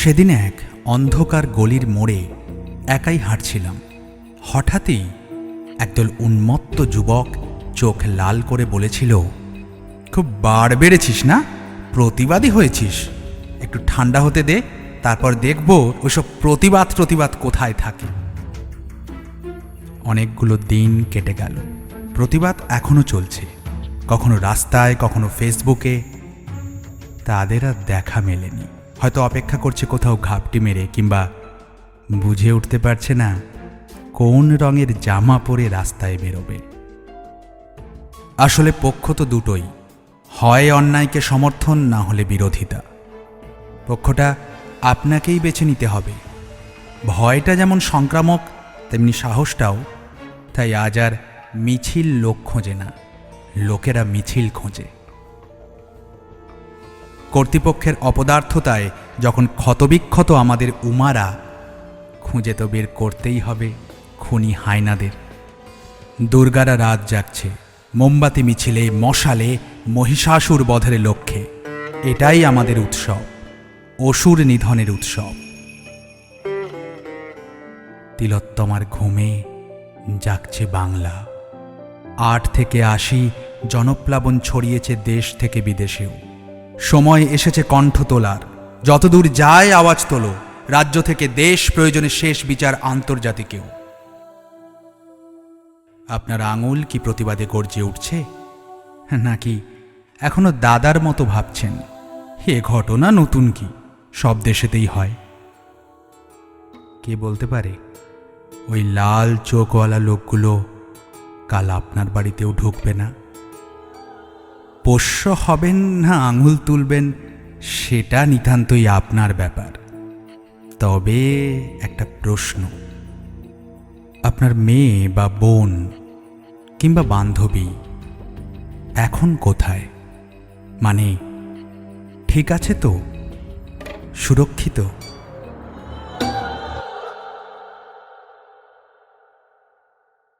সেদিন এক অন্ধকার গলির মোড়ে একাই হাঁটছিলাম। হঠাৎই একদল উন্মত্ত যুবক চোখ লাল করে বলেছিল, খুব বার বেড়েছিস না? প্রতিবাদী হয়েছিস। একটু ঠান্ডা হতে দে, তারপর দেখব ওইসব প্রতিবাদ প্রতিবাদ কোথায় থাকে। অনেকগুলো দিন কেটে গেল। প্রতিবাদ এখনও চলছে। কখনো রাস্তায়, কখনো ফেসবুকে। তাদের আর দেখা মেলেনি। হয়তো অপেক্ষা করছে কোথাও ঘাপটি মেরে কিংবা বুঝে উঠতে পারছে না কোন রঙের জামা পরে রাস্তায় বেরোবে। আসলে পক্ষ তো দুটোই, হয় অন্যায়কে সমর্থন না হলে বিরোধিতা। পক্ষটা আপনাকেই বেছে নিতে হবে। ভয়টা যেমন সংক্রামক, তেমনি সাহসটাও, তাই আজ আর মিছিল লোক খোঁজে না, লোকেরা মিছিল খোঁজে। কর্তৃপক্ষের অপদার্থতায় যখন ক্ষতবিক্ষত আমাদের উমারা, খুঁজে তো বের করতেই হবে খুনি হায়নাদের। দুর্গারা রাত জাগছে, মোমবাতি মিছিলে, মশালে, মহিষাসুর বধের লক্ষ্যে। এটাই আমাদের উৎসব, অসুর নিধনের উৎসব। তিলোত্তমার ঘুমে জাগছে বাংলা। আট থেকে আশি জনপ্লাবন ছড়িয়েছে দেশ থেকে বিদেশেও। সময় এসেছে কণ্ঠ তোলার। যতদূর যায় আওয়াজ তোলো, রাজ্য থেকে দেশ প্রয়োজনে শেষ বিচার আন্তর্জাতিকেও। আপনার আঙুল কি প্রতিবাদে গর্জে উঠছে? নাকি এখনও দাদার মতো ভাবছেন, এ ঘটনা নতুন কি? সব দেশেতেই হয়। কে বলতে পারে? ওই লাল চোখওয়ালা লোকগুলো কাল আপনার বাড়িতেও ঢুকবে না। পোষ্য হবেন না আঙুল তুলবেন, সেটা নিতান্তই আপনার ব্যাপার। তবে একটা প্রশ্ন। আপনার মেয়ে বা বোন কিংবা বান্ধবী এখন কোথায়? মানে ঠিক আছে তো? সুরক্ষিত?